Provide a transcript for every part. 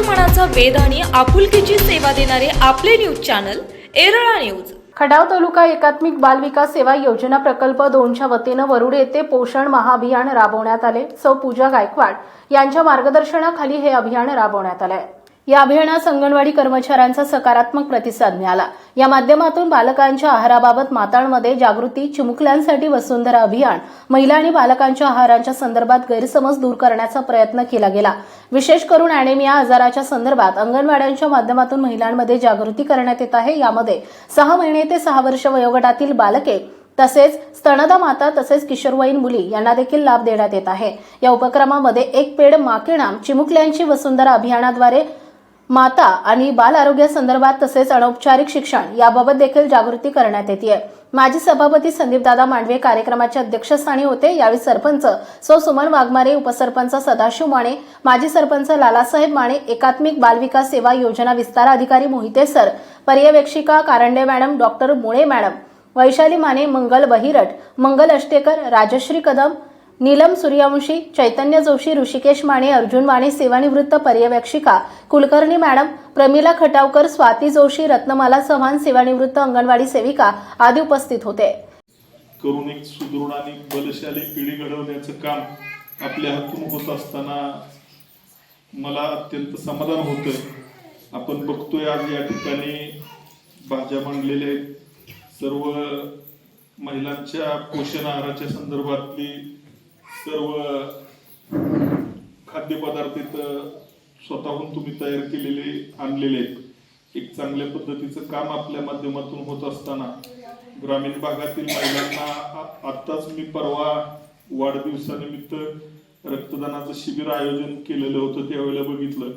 मनाचा वेद आणि आपुलकीची सेवा देणारे आपले न्यूज चॅनल एरळा न्यूज. खडाव तालुका एकात्मिक बाल विकास सेवा योजना प्रकल्प दोनच्या वतीनं वरुड येथे पोषण महाअभियान राबवण्यात आले. सौ पूजा गायकवाड यांच्या मार्गदर्शनाखाली हे अभियान राबवण्यात आले या अभियानास अंगणवाडी कर्मचाऱ्यांचा सकारात्मक प्रतिसाद मिळाला. या माध्यमातून बालकांच्या आहाराबाबत मातांमध्ये जागृती चिमुकल्यांसाठी वसुंधरा अभियान महिला आणि बालकांच्या आहारांच्या संदर्भात गैरसमज दूर करण्याचा प्रयत्न केला गेला. विशेष करून अॅनेमिया आजाराच्या संदर्भात अंगणवाड्यांच्या माध्यमातून महिलांमध्ये जागृती करण्यात येत आहे. यामध्ये सहा महिने ते सहा वर्ष वयोगटातील बालके तसेच स्तनदा माता तसेच किशोरवयीन मुली यांना देखील लाभ देण्यात येत आहे. या उपक्रमामध्ये एक पेड माकेणाम चिमुकल्यांची वसुंधरा अभियानाद्वारे माता आणि बाल आरोग्यासंदर्भात तसेच अनौपचारिक शिक्षण याबाबत देखील जागृती करण्यात येते माजी सभापती संदीपदादा मांडवे कार्यक्रमाचे अध्यक्षस्थानी होते. यावेळी सरपंच सौ सुमन वाघमारे उपसरपंच सदाशिव माने माजी सरपंच लालासाहेब माने एकात्मिक बालविकास सेवा योजना विस्तार अधिकारी Mohite sir पर्यवेक्षिका Karande madam doctor Mule madam Vaishali Mane Mangal Bahirat Mangal Ashtekar Rajashri Kadam Neelam Suryavanshi Chaitanya Joshi Rishikesh Mane Arjun Mane सेवानिवृत्त पर्यवेक्षिका कुलकर्णी मॅडम प्रमिला खटावकर स्वाती जोशी रत्नमाला चव्हाण सेवानिवृत्त अंगणवाडी सेविका आदी उपस्थित होते. करून एक सुदृढ आणि बलशाली पिढी घडवण्याचं काम आपल्या हातून होत असताना मला अत्यंत समाधान होतं आपण बघतोय आज या ठिकाणी भाज्या मांडलेल्या सर्व महिलांच्या पोषण आहाराच्या संदर्भातली सर्व खाद्यपदार्थ इथं स्वतःहून तुम्ही तयार केलेले आणलेले आहेत. एक चांगल्या पद्धतीचं काम आपल्या माध्यमातून होत असताना ग्रामीण भागातील महिलांना आत्ताच मी परवा वाढदिवसानिमित्त रक्तदानाचं शिबिर आयोजन केलेलं होतं त्यावेळेला बघितलं.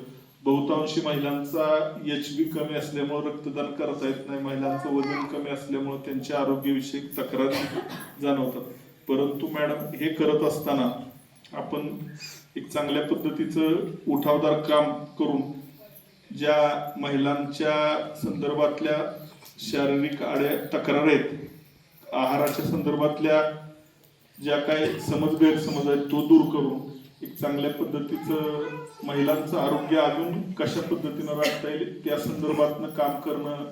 बहुतांशी महिलांचा एच बी कमी असल्यामुळे रक्तदान करता येत नाही. महिलांचं वजन कमी असल्यामुळे त्यांच्या आरोग्यविषयक तक्रारी जाणवतात. परंतु मॅडम हे करत असताना आपण एक चांगल्या पद्धतीचं उठावदार काम करून ज्या महिलांच्या संदर्भातल्या शारीरिक आड्या तक्रार आहेत आहाराच्या संदर्भातल्या ज्या काही समज गैरसमज आहेत तो दूर करून एक चांगल्या पद्धतीचं महिलांचं आरोग्य अजून कशा पद्धतीनं राखता येईल त्या संदर्भातनं काम करणं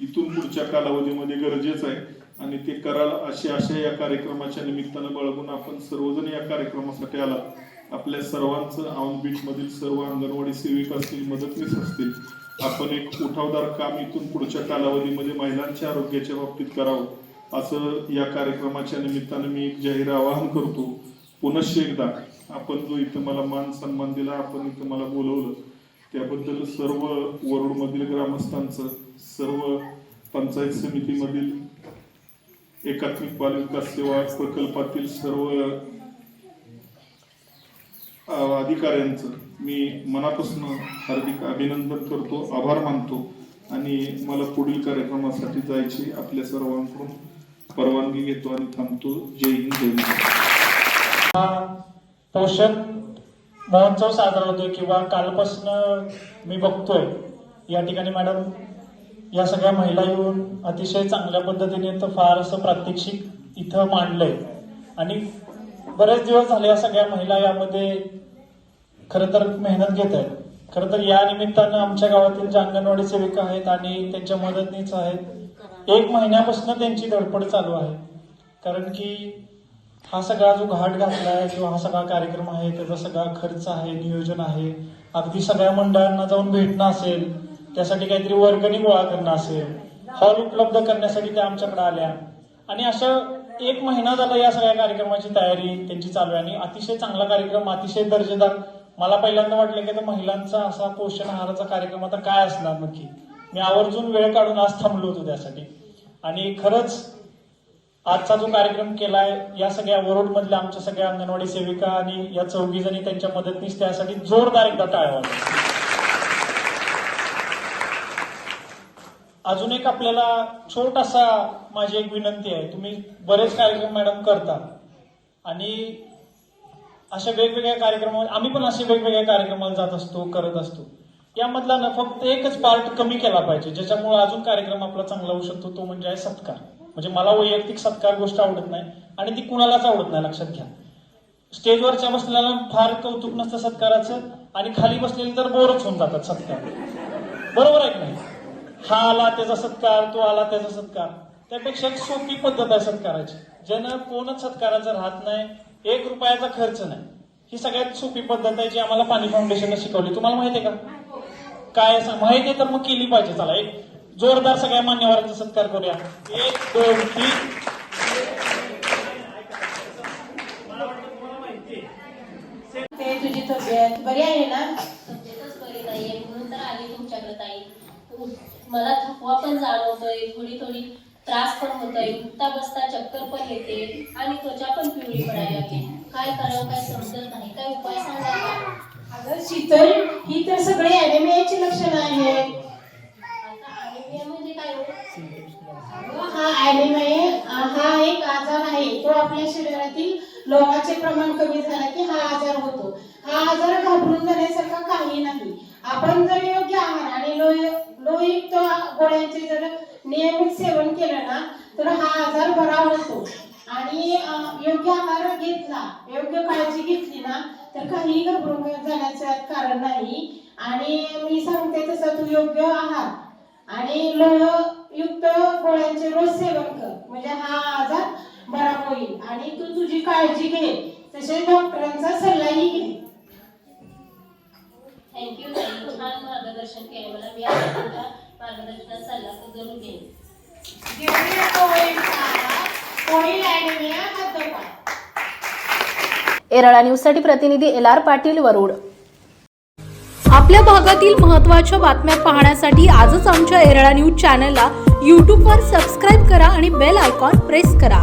इथून पुढच्या कालावधीमध्ये गरजेचं आहे. आणि ते कराल अशी आशा या कार्यक्रमाच्या निमित्तानं बाळगून आपण सर्वजण या कार्यक्रमासाठी आला आपल्या सर्वांचं औंध बीच मधील सर्व अंगणवाडी सेविका असतील मदतनीस असतील आपण एक उठावदार काम इथून पुढच्या कालावधीमध्ये महिलांच्या आरोग्याच्या बाबतीत करावं असं या कार्यक्रमाच्या निमित्तानं मी एक जाहीर आवाहन करतो. पुनश्च एकदा आपण जो इथं मला मान सन्मान दिला आपण इथं मला बोलवलं त्याबद्दल सर्व वरुडमधील ग्रामस्थांचं सर्व पंचायत समितीमधील एकात्मिक बालविकास विकास सेवा प्रकल्पातील सर्व अधिकाऱ्यांचं मी मनापासून हार्दिक अभिनंदन करतो आभार मानतो आणि मला पुढील कार्यक्रमासाठी जायची आपल्या सर्वांकडून. परवानगी घेतो आणि थांबतो. जय हिंद जय महाराष्ट्र. पोषण महोत्सव साजरा होतोय किंवा कालपासून मी बघतोय. या ठिकाणी मॅडम या सगळ्या महिला येऊन अतिशय चांगल्या पद्धतीने तर फार असं प्रात्यक्षिक इथं मांडलंय. आणि बरेच दिवस झाले या सगळ्या महिला यामध्ये खरं तर मेहनत घेत आहेत. खरं तर या निमित्तानं आमच्या गावातील ज्या अंगणवाडी सेविका आहेत आणि त्यांच्या मदतनीच आहेत एक महिन्यापासून त्यांची धडपड चालू आहे. कारण की हा सगळा जो घाट घातला आहे किंवा हा सगळा कार्यक्रम आहे त्याचा सगळा खर्च आहे नियोजन आहे. अगदी सगळ्या मंडळांना जाऊन भेटणं असेल त्यासाठी काहीतरी वर्गणी गोळा करणं असेल हॉल उपलब्ध करण्यासाठी त्या आमच्याकडे आल्या. आणि असं एक महिना झाला या सगळ्या कार्यक्रमाची तयारी त्यांची चालू आहे. आणि अतिशय चांगला कार्यक्रम अतिशय दर्जेदार. मला पहिल्यांदा वाटलं की तर महिलांचा असा पोषण आहाराचा कार्यक्रम आता काय असणार नक्की? मी आवर्जून वेळ काढून आज थांबलो होतो त्यासाठी. आणि खरंच आजचा जो कार्यक्रम केलाय या सगळ्या वरोड मधल्या आमच्या सगळ्या अंगणवाडी सेविका आणि या चौघी जणी त्यांच्या मदतनीस त्यासाठी जोरदार एकदा टाळवा अजून एक आपल्याला छोटासा माझी एक विनंती आहे. तुम्ही बरेच कार्यक्रम मॅडम करता. आणि अशा वेगवेगळ्या कार्यक्रमावर आम्ही पण असे वेगवेगळ्या कार्यक्रमाला जात असतो करत असतो. यामधला ना फक्त एकच पार्ट कमी केला पाहिजे. ज्याच्यामुळे अजून कार्यक्रम आपला चांगला होऊ शकतो तो म्हणजे आहे सत्कार. म्हणजे मला वैयक्तिक सत्कार गोष्ट आवडत नाही आणि ती कुणालाच आवडत नाही लक्षात घ्या. स्टेजवरच्या बसलेला फार कौतुक नसतं सत्काराचं आणि खाली बसलेले तर बोरच होऊन जातात सत्कार. बरोबर आहे की नाही? हा आला त्याचा सत्कार तो आला त्याचा सत्कार. त्यापेक्षा एक सोपी पद्धत आहे सत्काराची. ज्यानं कोणच सत्काराचं राहत नाही एक रुपयाचा खर्च नाही. ही सगळ्यात सोपी पद्धत आहे जी आम्हाला पाणी फाउंडेशनने शिकवली. तुम्हाला माहिती आहे का? काय असं? माहिती आहे तर मग केली पाहिजे. चला एक जोरदार सगळ्या मान्यवरांचा सत्कार करूया. एक दोन तीन. तुझी तब्येत बरी आहे ना? बसता चक्कर पण येते आणि त्वचा पण पिवळी पडायला लागली काय करावं काय समजत नाही. काय उपाय सांगा? अगं शीतल ही तर सगळे अॅनिमियाची लक्षणं आहेत. म्हणजे हो? हा हा एक आजार आहे. तो आपल्या शरीरातील लोहाचे प्रमाण कमी झाला की हा आजार होतो. हा आजार घाबरून जाण्यासारखा काही नाही. आपण जर योग्य आहार आणि लोह लोहयुक्त गोळ्यांचे जर नियमित सेवन केलं ना तर हा आजार बरा होतो. आणि योग्य आहार घेतला योग्य काळजी घेतली ना तर काही घबरून जाण्याचं कारण नाही. आणि मी सांगते तसं तू योग्य आहार आणि लोहयुक्त गोळ्यांचे रोज सेवन कर. म्हणजे हा आजार बरा होईल. आणि तू तुझी काळजी घे. तसेच डॉक्टरांचा सल्लाही घे. थँक्यू ताई छान मार्गदर्शन केलं. मला मी आता मार्गदर्शनाचा सल्ला करून घेईन. एरळा न्यूजसाठी प्रतिनिधी एल आर पाटील वरुड. आपल्या भागातील महत्त्वाच्या बातम्या पाहण्यासाठी आजच आमच्या एरळा न्यूज चॅनलला यूट्यूबवर सबस्क्राईब करा आणि बेल आयकॉन प्रेस करा.